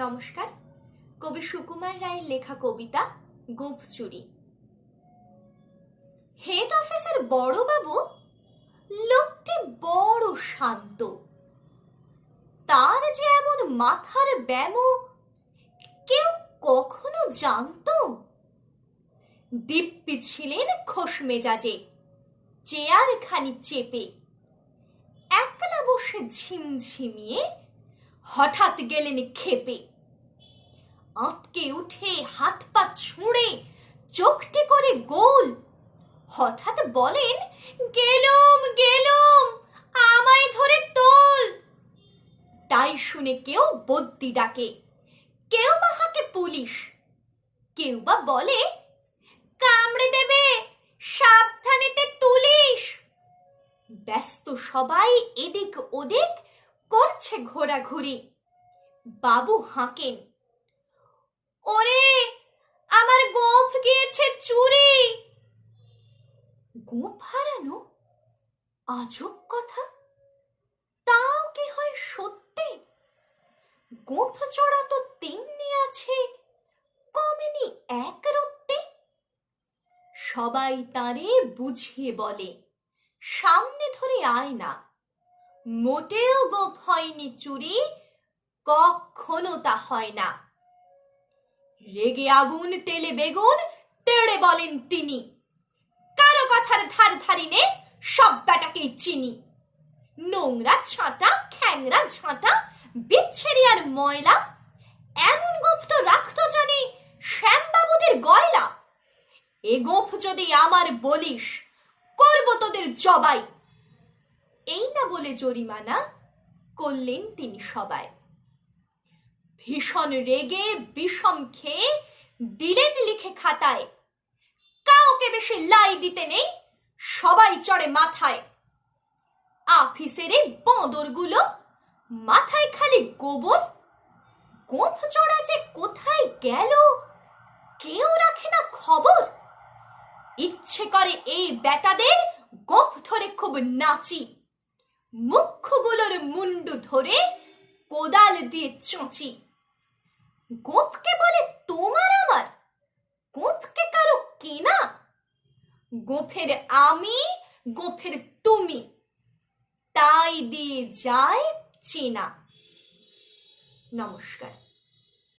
নমস্কার। কবি সুকুমার রায়ের লেখা কবিতা গোপ চুরি। হেড অফিসের বড়বাবু লোকটি বড় শান্ত। তার যে এমন মাথার ব্যামো কেউ কখনো জানতো? দিব্যি ছিলেন খোস মেজাজে চেয়ার খানি চেপে, একলা বসে ঝিমঝিমিয়ে হঠাৎ গেলেন খেপে। আঁতকে উঠে হাত পা ছুঁড়ে চোখটি করে গোল। হঠাৎ বলেন, গেলুম গেলুম, আমায় ধরে তোল। তাই শুনে কেউ বদ্যি ডাকে। কেউ বা হাঁকে পুলিশ। কেউ বা বলে, কামড়ে দেবে, সাবধানেতে তুলিস। ব্যস্ত সবাই এদিক ওদিক করছে ঘোরাঘুরি। বাবু হাঁকেন। ওরে, আমার গোফ গিয়েছে চুরি। গোফ হারানো? আজব কথা। তাও কি হয় সত্যি? গোফ চড়া তো তেমনি আছে, কমেনি এক রত্তে। সবাই তারে বুঝিয়ে বলে, সামনে ধরে আয় না। মোটেও গোপ হয়নি চুরি, কখনো তা হয় না। রেগে আগুন, তেলে বেগুন, তেড়ে বলেন তিনি। কারও কথার ধার ধারি নে সব বেটাকেই চিনি। নোংরা ছাঁটা, খ্যাংরা ঝাঁটা, বিচ্ছেরি আর ময়লা, এমন গোপ তো রাখতো জানি শ্যামবাবুদের গয়লা। এ গোপ যদি আমার বলিস, করব তোদের জবাই। এই না বলে জরিমানা করলেন তিনি সবাই। ভীষণ রেগে, বিষম খেয়ে দিলেন লিখে খাতায়, কাউকে বেশি লাই দিতে নেই, সবাই চড়ে মাথায়। আফিসের এই বাঁদরগুলো মাথায় খালি গোবর, গোঁফ চড়া যে কোথায় গেল, কেউ রাখে না খবর। ইচ্ছে করে এই বেটাদের গোপ ধরে খুব নাচি। মুখগুলোর মুন্ডু ধরে কোদাল দিয়ে চোঁচি। গোপকে বলে তোমার আমার গোপকে কারও কেনা? গোফের আমি গোফের তুমি। তাই দিয়ে যায় চেনা। নমস্কার।